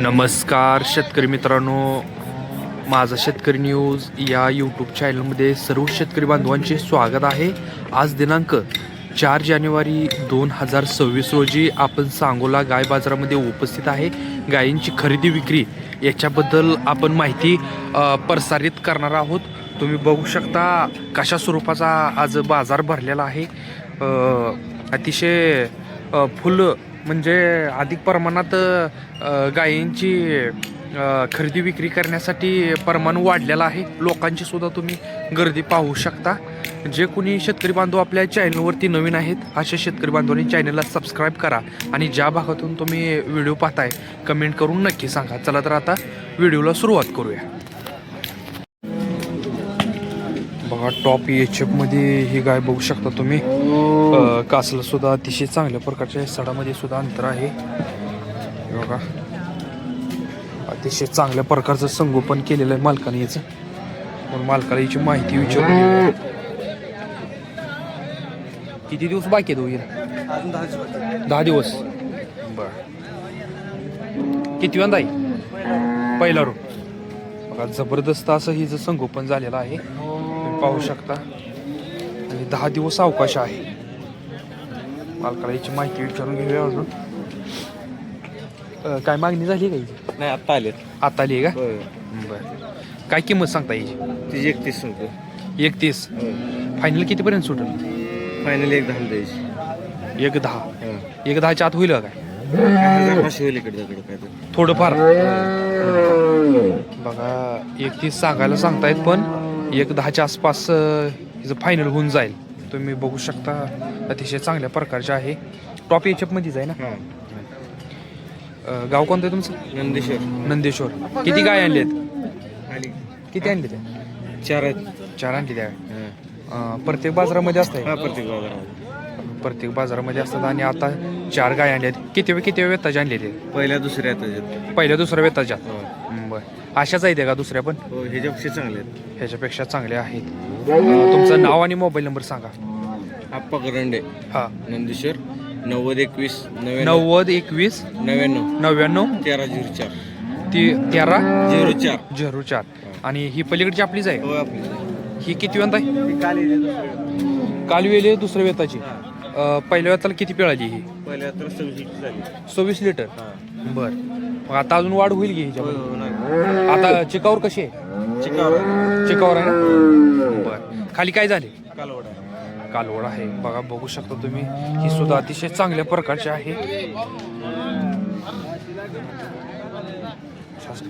नमस्कार शेतकरी मित्रांनो. माझा शेतकरी न्यूज या यूट्यूब चॅनलमध्ये सर्व शेतकरी बांधवांचे स्वागत आहे. आज दिनांक चार जानेवारी दोन हजार सव्वीस रोजी आपण सांगोला गाय बाजारामध्ये उपस्थित आहे. गायींची खरेदी विक्री याच्याबद्दल आपण माहिती प्रसारित करणार आहोत. तुम्ही बघू शकता कशा स्वरूपाचा आज बाजार भरलेला आहे. अतिशय फुल म्हणजे अधिक प्रमाणात गायींची खरेदी विक्री करण्यासाठी प्रमाण वाढलेलं आहे. लोकांची सुद्धा तुम्ही गर्दी पाहू शकता. जे कोणी शेतकरी बांधव आपल्या चॅनलवरती नवीन आहेत अशा शेतकरी बांधवांनी चॅनलला सबस्क्राईब करा आणि ज्या भागातून तुम्ही व्हिडिओ पाहताय कमेंट करून नक्की सांगा. चला तर आता व्हिडिओला सुरुवात करूया. बघा टॉप एच एफमध्ये ही गाय बघू शकता तुम्ही. अ, कासला सुद्धा अतिशय चांगल्या प्रकारच्या सडामध्ये सुद्धा अंतर आहे. बघा. अतिशय चांगल्या प्रकारचं संगोपन केलेलं आहे मालकाने याचं. पण मालकाला याची माहिती विचारून किती दिवस बाकी आहेत हो दोघी दहा दिवस. बर. किती वेळा आहे? पहिला रो बघा जबरदस्त असं हिचं संगोपन झालेलं आहे. पाहू शकता. आणि दहा दिवस अवकाश आहे. मालकाला याची माहिती विचारून घेऊया अजून. अं, काय मागणी झाली का नाही आत्ता आलेत. आता आली आहे का? बरं. काय किंमत सांगता याची तिची एकतीस रुपये एकतीस. फायनल कितीपर्यंत सुटेल? फायनल एक दहा द्यायची. एक दहा. एक दहाच्या आत होईल का काय? हजार पाचशे होईल इकडे तिकडे काय थोडंफार. बघा एकतीस सांगायला सांगतायत पण एक दहाच्या आसपास हिचं फायनल होऊन जाईल. तुम्ही बघू शकता अतिशय चांगल्या प्रकारचे आहे. टॉप एचअप मध्येच आहे ना? अं, गाव कोणतं आहे तुमचं? नंदेश्वर. नंदेश्वर. किती गाय आणलेत आणि किती आणले त्या चार आहेत. चार आणले त्या हां. प्रत्येक बाजारामध्ये असतंय? हा प्रत्येक बाजारामध्ये. प्रत्येक बाजारामध्ये असतात आणि आता चार गाय आणल्यात. किती वेळ किती वेताचे आणले ते पहिल्या दुसऱ्या पहिल्या दुसऱ्या वेताच्या बरं. अशाच आहेत का दुसऱ्या पण? हो ह्याच्यापेक्षा चांगले आहेत. ह्याच्यापेक्षा चांगल्या आहेत. तुमचं नाव आणि मोबाईल नंबर सांगा. आप्पा करंडे हा. नंदेश्वर नव्वद एकवीस नव्वद एकवीस नव्याण्णव. नव्याण्णव. तेरा झिरो चार. ती तेरा? झिरो चार. झिरो चार. आणि ही पलीकडची आपलीच आहे? हो आपली. ही किती वेळ आहे? काल काल वेळी दुसऱ्या वेताची. अं, पहिल्या वेताला किती पिळाली ही? पहिल्या तर सव्वीस झाली. सव्वीस लिटर? हां. बर. मग आता अजून वाढ होईल की नाही आता चिकावर कशी आहे? चिकावर चिकावर आहे ना? बर. खाली काय झाले? कालवड आहे. कालवड आहे. बघा बघू शकता तुम्ही. ही सुद्धा अतिशय चांगल्या प्रकारची आहे.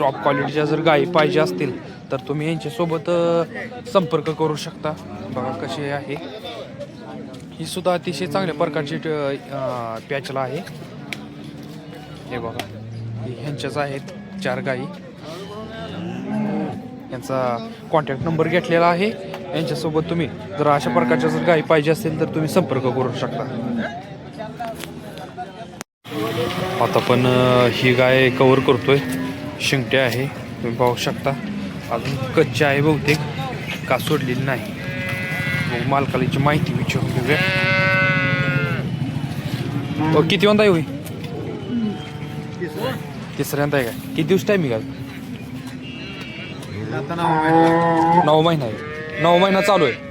टॉप क्वालिटीच्या जर गायी पाहिजे असतील तर तुम्ही यांच्यासोबत अ, संपर्क करू शकता. बघा कशी आहे. ही सुद्धा अतिशय चांगल्या प्रकारची अ, पॅचला आहे. हे बघा. ह्यांच्याच आहेत चार गायी यांचा कॉन्टॅक्ट नंबर घेतलेला आहे. यांच्यासोबत तुम्ही जर अशा प्रकारच्या जर गायी पाहिजे असेल तर तुम्ही संपर्क करू शकता. आता पण ही गाय कवर करतोय. शिंगटे आहे. तुम्ही पाहू शकता. अजून कच्चे आहे बहुतेक. का सोडलेली नाही. मग मालकालीची माहिती विचारून घेऊया किती वंदा आहे होई तिसऱ्यांदा आहे काय? किती दिवस टायमिंग आहे नऊ महिना आहे. नऊ महिना चालू आहे.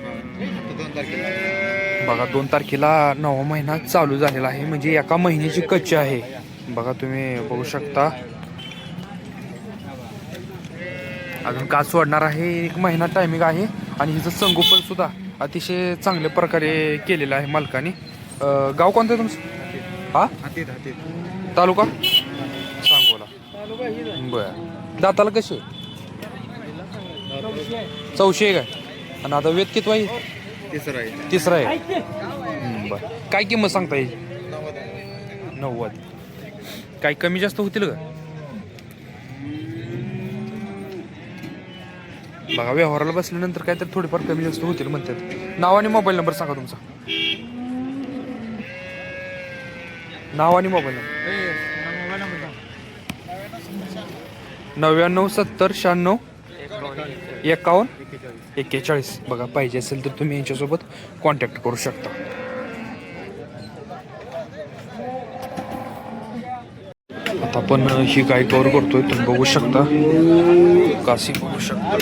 बघा दोन तारखेला नऊ महिना चालू झालेला आहे. म्हणजे एका महिन्याची कच्ची आहे. बघा तुम्ही बघू शकता. अजून का सोडणार आहे. एक महिना टायमिंग आहे. आणि हिचं संगोपन सुद्धा. अतिशय चांगल्या प्रकारे केलेलं आहे मालकाने. गाव कोणतं आहे तुमचं? हा? हातीत हातीत. तालुका? सांगोला. बर. दाताला कशी चौशे काय? आणि आता वेद किती आहे? तिसरं आहे. तिसरा आहे. बर. काय किंमत सांगता येईल? नव्वद. काही कमी जास्त होतील का? बघा व्यवहाराला बसल्यानंतर काय तर थोडेफार कमी जास्त होतील म्हणतात. नाव आणि मोबाईल नंबर सांगा तुमचा. नाव आणि मोबाईल नंबर. नव्याण्णव सत्तर शहाण्णव एकावन्न एक्केचाळीस बघा पाहिजे असेल तर तुम्ही यांच्यासोबत कॉन्टॅक्ट करू शकता. आपण ही गाय कवर करतोय तुम्ही बघू शकता. कासी बघू शकता.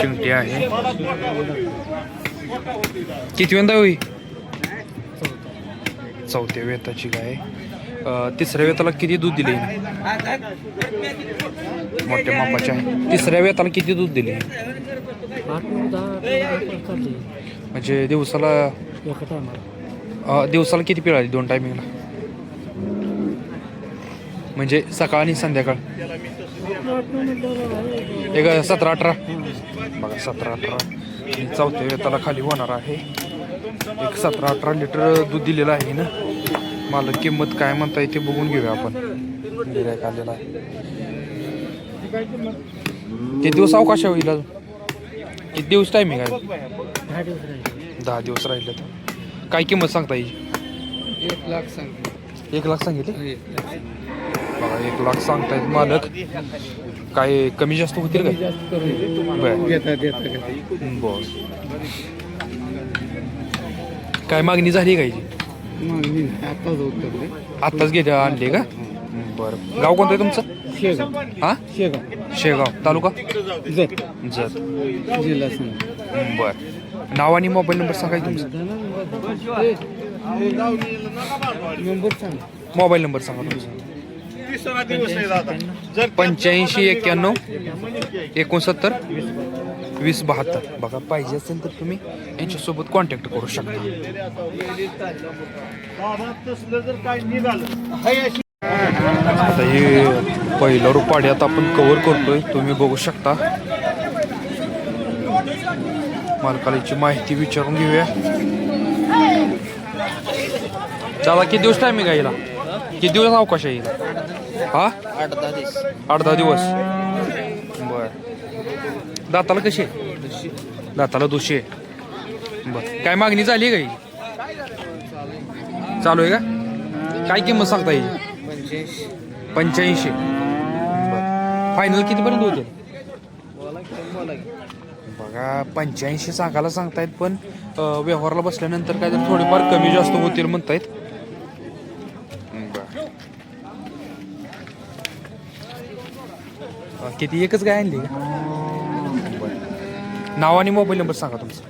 शिंगटी आहे. किती वेंदा होई चौथ्या वेताची गाय. तिसऱ्या वेताला किती दूध दिले मोठ्या मापाचे आहे. तिसऱ्या वेताला किती दूध दिले म्हणजे दिवसाला दिवसाला किती पिळ आली दोन टायमिंगला म्हणजे सकाळ आणि संध्याकाळ. एक सतरा अठरा. बघा सतरा अठरा. आणि चौथ्या वेताला खाली होणार आहे. एक सतरा अठरा लिटर दूध दिलेलं आहे ना? मला किंमत काय म्हणता येते बघून घेऊया आपण. गिरायक आलेला आहे. किती दिवस अवकाश होईल अजून किती दिवस टायमिंग आहे दहा दिवस राहिले दहा दिवस राहिले तर. काय किंमत सांगता येईल एक लाख सांग एक लाख सांगितले? बघा एक लाख सांगतायत मालक. काय कमी जास्त होतील काय? बर. बर. काय मागणी झाली काय आत्ताच गेले आणले का? बरं. गाव कोणतं आहे तुमचं? शेगाव हा? शेगाव. शेगाव तालुका? जत. जत जिल्हा बर. नाव आणि मोबाईल नंबर सांगा तुमचा. नंबर सांग मोबाईल नंबर सांगा तुमचा. पंच्याऐंशी एक्क्याण्णव. एकोणसत्तर. वीस बहात्तर. बघा पाहिजे असेल तर तुम्ही यांच्यासोबत कॉन्टॅक्ट करू शकता. आता हे पहिलं रुपाड्यात आपण कव्हर करतोय. तुम्ही बघू शकता. मालकालीची माहिती विचारून घेऊया. दादा किती दिवस टायमिंग आहे किती दिवस अवकाश आहे हा? आठ दहा दिवस. आठ दहा दिवस. बर. दाताला कशी? आहे दाताला दोषी आहे. बर. काय मागणी झाली आहे का ही चालू आहे का? काय किंमत सांगता येईल पंच्याऐंशी. फायनल कितीपर्यंत होते? बघा पंच्याऐंशी सांगायला सांगतायत पण व्यवहाराला बसल्यानंतर काय तर थोडेफार कमी जास्त होतील म्हणतायत. किती? एकच गाय आणली का. नाव आणि मोबाईल नंबर सांगा तुमचा.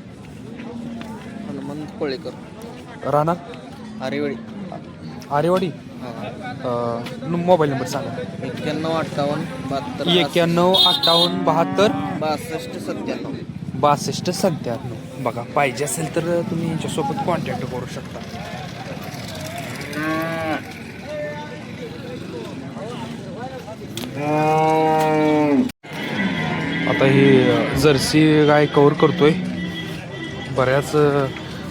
हनुमंत कोळेकर. राहणार आरेवाडी. आरेवाडी? मोबाईल नंबर सांगा. एक्क्याण्णव अठ्ठावन्न बहात्तर एक्क्याण्णव अठ्ठावन्न बहात्तर? बासष्ट सत्त्याण्णव. बासष्ट सत्त्याण्णव. बघा पाहिजे असेल तर तुम्ही यांच्यासोबत कॉन्टॅक्ट करू शकता. आता ही जर्सी गाय कवर करतोय. बऱ्याच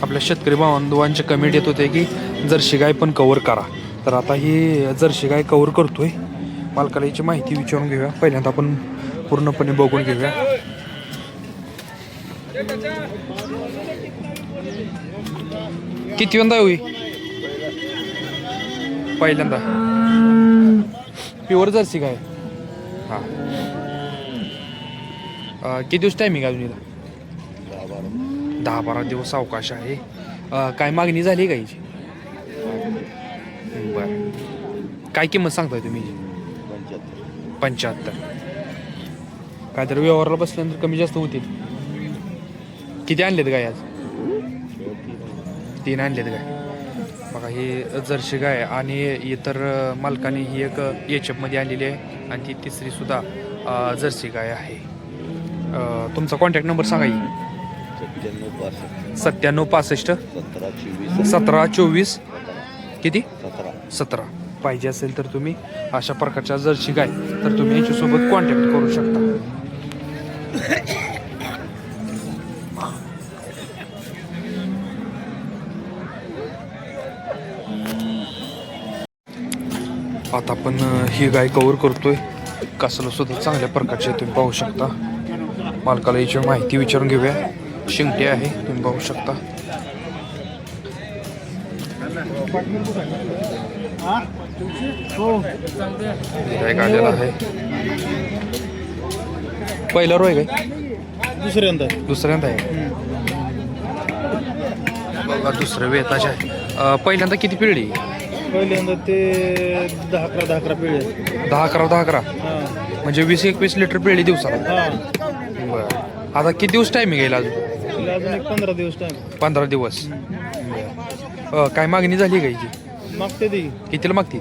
आपल्या शेतकरी बांधवांचे कमेंट येत होते की जर्सी गाय पण कवर करा. तर आता ही जर्सी गाय कवर करतोय. मालकाला याची माहिती विचारून घेऊया. पहिल्यांदा आपण पूर्णपणे बघून घेऊया. किती वेंदा होई? पहिल्यांदा. प्युअर जर्सी गाय. हां. किती दिवस टायमिंग अजून हिला दहा बारा दिवस अवकाश आहे. काय मागणी झाली का हिची? बरं. काय किंमत सांगताय तुम्ही हिची? पंच्याहत्तर. काय तर व्यवहारला बसल्यानंतर कमी जास्त होतील. किती आणलेत काय आज? तीन आणलेत गाय. बघा ही जर्सी गाय आणि इतर मालकाने ही एक एच मध्ये आणलेली आहे आणि ती तिसरी सुद्धा जर्सी गाय आहे. तुमचा कॉन्टॅक्ट नंबर सांगा ही सत्त्याण्णव पासष्ट. सतरा चोवीस. किती? सतरा. सतरा. पाहिजे असेल तर तुम्ही अशा प्रकारच्या जर्सी गाय तर तुम्ही याच्यासोबत कॉन्टॅक्ट करू शकता. आता आपण ही गाय कवर करतोय. कासाला सुद्धा चांगल्या प्रकारचे तुम्ही पाहू शकता. मालकाला याची माहिती विचारून घेऊया. शिंगटी आहे तुम्ही पाहू शकता. आहे. पहिला रोय काय? दुसऱ्यांदा. दुसऱ्यांदा आहे. बघा दुसरं वेताचे आहे अं, पहिल्यांदा किती पिढी पहिल्यांदा ते दहा अकरा दहा अकरा पिढी दहा अकरा दहा अकरा हां. म्हणजे वीस एकवीस लिटर पिळी दिवसाला? हां. बरं. आता किती दिवस टायमिंग येईल अजून? तिला अजून एक पंधरा दिवस टाइम पंधरा दिवस. अ, काय मागणी झाली का हिची? मागते ती. कितीला मागते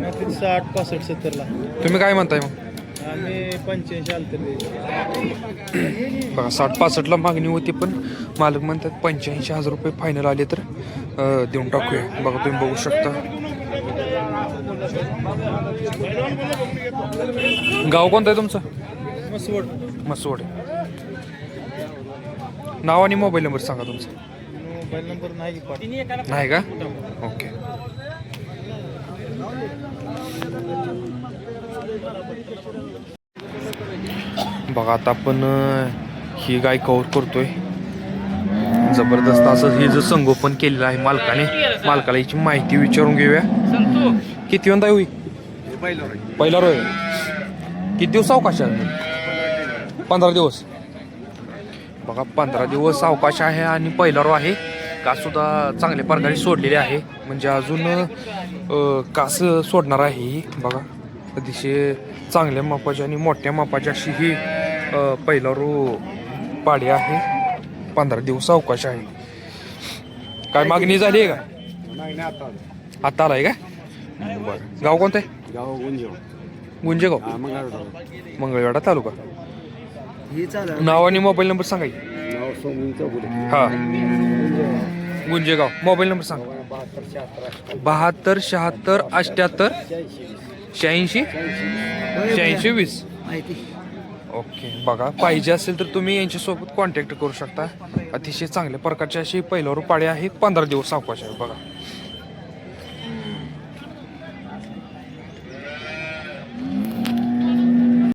मागते साठ पासष्ट सत्तरला. तुम्ही काय म्हणताय मग? आम्ही पंच्याऐंशी आलते बघा साठ पासष्टला मागणी होती पण मालक म्हणतात पंच्याऐंशी हजार रुपये फायनल आले तर अ, देऊन टाकूया. बघा तुम्ही बघू शकता. गाव कोणतं आहे तुमचं? मसवड. मसवड. नाव आणि मोबाईल नंबर सांगा तुमचा. मोबाईल नंबर नाही की पाठ. नाही का? ओके. बघा आता आपण ही गाय कव्हर करतोय. जबरदस्त असं हे जर संगोपन केलेलं आहे मालकाने. मालकाला याची माहिती विचारून घेऊया. किती वंदा होई? पहिला रोय. किती दिवस अवकाश आहे? पंधरा दिवस. बघा पंधरा दिवस अवकाश आहे आणि पहिला रो आहे. कास सुद्धा चांगल्या प्रकारे सोडलेले आहे. म्हणजे अजून कास सोडणार आहे ही. बघा अतिशय चांगल्या मापाची आणि मोठ्या मापाची अशी ही पहिला रो पाडी आहे. पंधरा दिवस अवकाश आहे. काय मागणी झाली आहे का? आता आलाय का? बरं. गाव कोणतं आहे? गाव गुंजो गुंजेगाव? मंगळवेढा मंगळवेढा तालुका. ही नाव आणि मोबाईल नंबर सांगा की. नाव सोमून चौगुले हा. गुंजेगाव. मोबाईल नंबर सांगा. बहात्तर शहात्तर बहात्तर शहात्तर अठ्याहत्तर शहाऐंशी शहाऐंशी वीस. माहिती. ओके. बघा पाहिजे असेल तर तुम्ही यांच्यासोबत कॉन्टॅक्ट करू शकता. अतिशय चांगल्या प्रकारची अशी पहिल्यावर पाळी आहे. पंधरा दिवस अवकाश आहे. बघा.